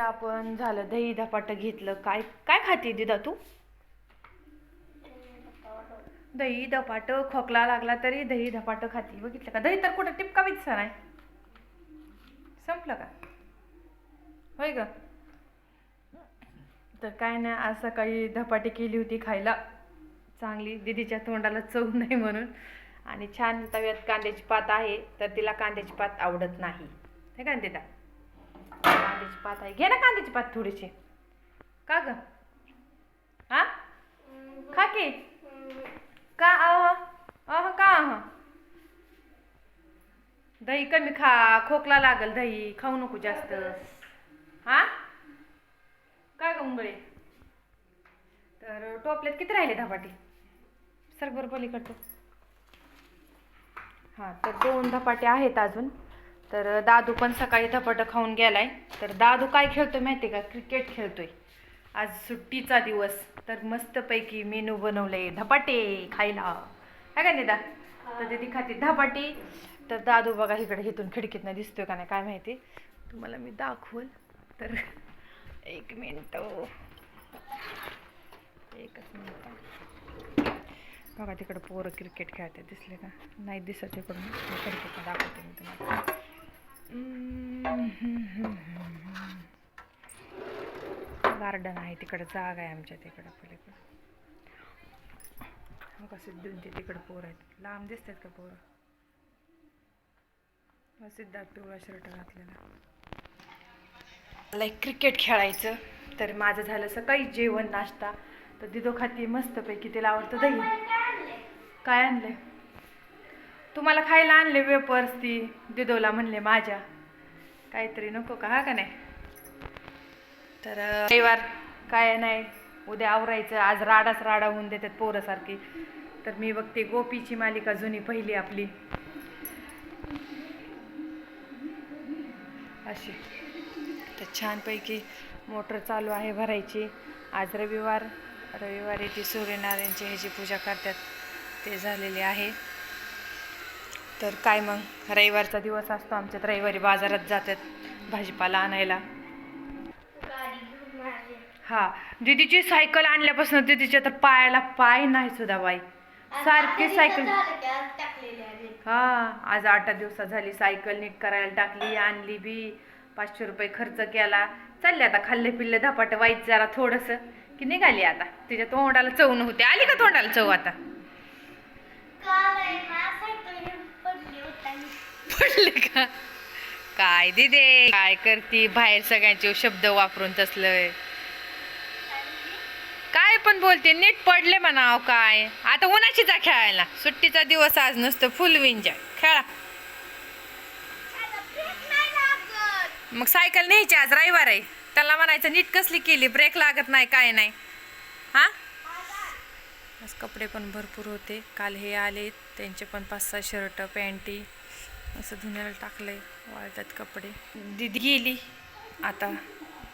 आपण झालं दही धपाटं घेतलं काय काय खाते दिदा तू? दही धपाटं खोकला लागला तरी दही धपाटं खाती. बघितलं का? दही तर कुठं टिपकावीच बी आहे नाही. संपलं का? होय ग? तर काय नाही आज सकाळी धपाटी केली होती खायला. चांगली दिदीच्या तोंडाला चव नाही म्हणून. आणि छान तव्यात कांद्याची पात आहे तर तिला कांद्याची पात आवडत नाही. हे का दिदा? कांद्याची पात आहे. घे ना कांद्याची पात थोडीशी. का ग? हा खा की. का? अह अह का अह दही कमी खा. खोकला लागल दही. खाऊ नको जास्त. हा काय ग उंबळे तर टोपल्यात किती राहिले धपाटे? सर बरोबर पलीकडचं. हां तर दोन धपाटे आहेत अजून. तर दादू पण सकाळी धपाटं खाऊन गेलाय. तर दादू काय खेळतोय माहिती का? क्रिकेट खेळतोय. आज सुट्टीचा दिवस. तर मस्तपैकी मेनू बनवलंय धपाटे खायला. आहे का निदा? तर दिदी खाते धपाटे. तर दादू बघा इकडे इथून खिडकीतनं दिसतोय का नाही काय माहिती? तुम्हाला मी दाखवल. तर एक मिनिट हो. एकच मिनिट. बघा तिकडं पोरं क्रिकेट खेळते दिसले का? नाही दिसत इकडून. खिडकीतनं दाखवते मी तुम्हाला. गार्डन आहे तिकडं जागा आहे आमच्या तिकडं पलीकडं. कसे दोन ते तिकडं पोर आहेत. लांब दिसतात का पोरं? सिद्धार्थ पिवळा शर्ट घातलेला. मला एक क्रिकेट खेळायचं तर माझं झालं सकाळी जेवण नाश्ता. तर दिदो खाती मस्तपैकी तिला आवडतं दही. काय आणलंय? तुम्हाला खायला आणले वेपर्स ती दिदोला म्हणले माझ्या. काहीतरी नको का हा का नाही? तर रविवार काय नाही उद्या आवरायचं आज राडाच राडा होऊन देतात पोरासारखी. तर मी बघते गोपीची मालिका जुनी पहिली आपली. अशी. तर छानपैकी मोटर चालू आहे भरायची. आज रविवार रविवारी ती सूर्यनारायणची ह्याची पूजा करतात. ते झालेले आहे. तर काय मग? रविवारचा दिवस असतो आमच्यात. रविवारी बाजारात जातात भाजीपाला आणायला. हा. दीदीची सायकल आणल्यापासून दीदीच्या तर पायाला पाय नाही सुद्धा बाई. सारखी सायकल. हा आज आठ दिवसात झाली. सायकल नीट करायला टाकली आणली बी. पाचशे रुपये खर्च केला. चालले आता खाल्ले पिल्ले धपाट वाईट जरा थोडस. की निघाली आता. तिच्या तोंडाला चव नव्हती. आली का तोंडाला चव आता? पडले का? काय दिदे? काय करती? बाहेर सगळ्यांचे शब्द वापरून तसलं काय पण बोलते नीट पडले म्हणाव काय? आता उन्हाची जा खेळायला. सुट्टीचा दिवस आज नसतं फुल विंजा खेळा. मग सायकल न्यायची आज रविवार आहे. त्याला म्हणायचं नीट कसली केली? ब्रेक लागत नाही काय नाही. हा? आज कपडे पण भरपूर होते. काल हे आले त्यांचे पण पाच सहा शर्ट पॅन्टी. असं धुण्याला टाकलंय वाळतात कपडे. दिदी गेली. आता